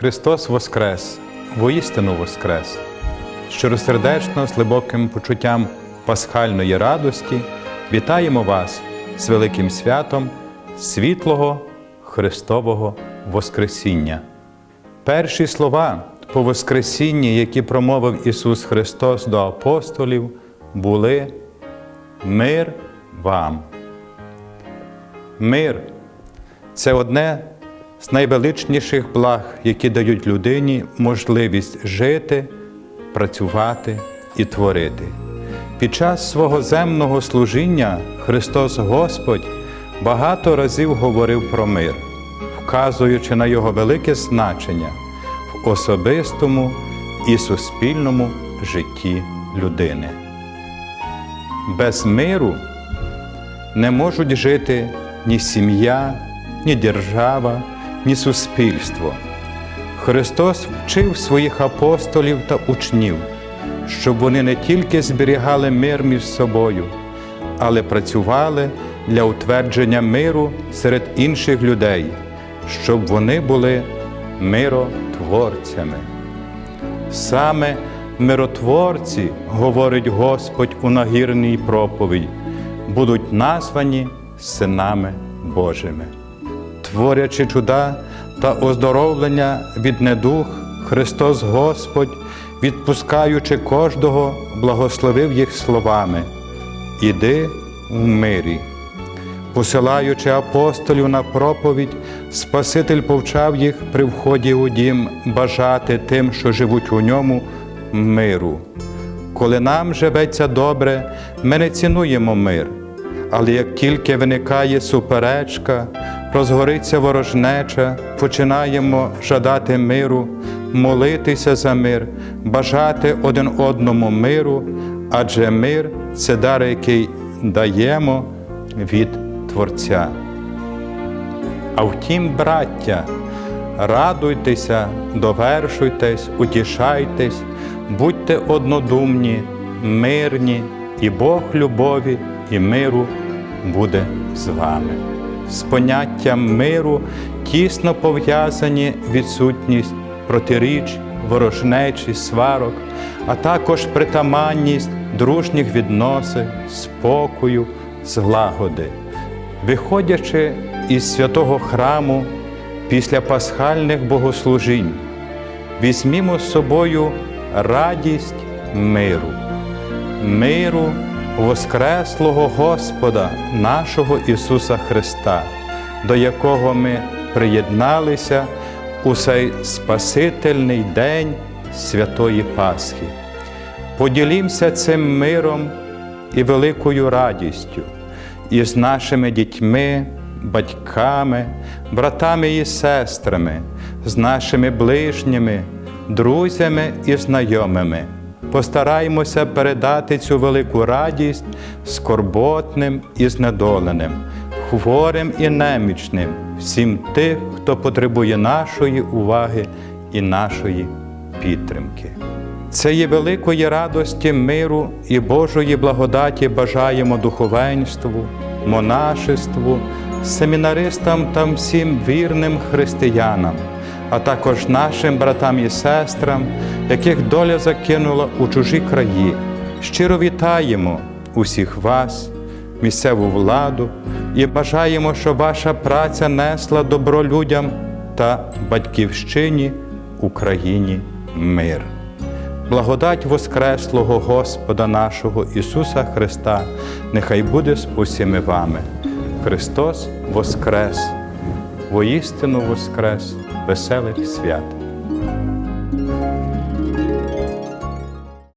Христос Воскрес, воістину Воскрес! Щиросердечно, з глибоким почуттям пасхальної радості вітаємо вас з великим святом світлого Христового Воскресіння. Перші слова по Воскресінні, які промовив Ісус Христос до апостолів, були Мир вам. Мир це одне з найвеличніших благ, які дають людині можливість жити, працювати і творити. Під час свого земного служіння Христос Господь багато разів говорив про мир, вказуючи на його велике значення в особистому і суспільному житті людини. Без миру не можуть жити ні сім'я, ні держава, ні суспільство. Христос вчив своїх апостолів та учнів, щоб вони не тільки зберігали мир між собою, але працювали для утвердження миру серед інших людей, щоб вони були миротворцями. Саме миротворці, говорить Господь у нагірній проповіді, будуть названі синами Божими. Творячи чуда та оздоровлення від недух, Христос Господь, відпускаючи кожного, благословив їх словами Іди в мирі. Посилаючи апостолів на проповідь, Спаситель повчав їх при вході у дім бажати тим, що живуть у ньому, миру. Коли нам живеться добре, ми не цінуємо мир. Але як тільки виникає суперечка, розгориться ворожнеча, починаємо жадати миру, молитися за мир, бажати один одному миру, адже мир це дар, який даємо від Творця. А втім, браття, радуйтеся, довершуйтесь, утішайтесь, будьте однодумні, мирні, і Бог любові і миру буде з вами. З поняттям миру тісно пов'язані відсутність протиріч, ворожнечі, сварок, а також притаманність дружніх відносин, спокою, злагоди. Виходячи із святого храму після пасхальних богослужінь, візьмімо з собою радість миру, миру Воскреслого Господа нашого Ісуса Христа, до якого ми приєдналися у цей Спасительний день Святої Пасхи. Поділімося цим миром і великою радістю із нашими дітьми, батьками, братами і сестрами, з нашими ближніми, друзями і знайомими. Постараймося передати цю велику радість скорботним і знедоленим, хворим і немічним, всім тих, хто потребує нашої уваги і нашої підтримки. Цієї великої радості, миру і Божої благодаті бажаємо духовенству, монашеству, семінаристам та всім вірним християнам, а також нашим братам і сестрам, яких доля закинула у чужі краї. Щиро вітаємо усіх вас, місцеву владу, і бажаємо, щоб ваша праця несла добро людям та батьківщині Україні мир. Благодать Воскреслого Господа нашого Ісуса Христа, нехай буде з усіми вами. Христос Воскрес, воістину Воскрес, веселих свят!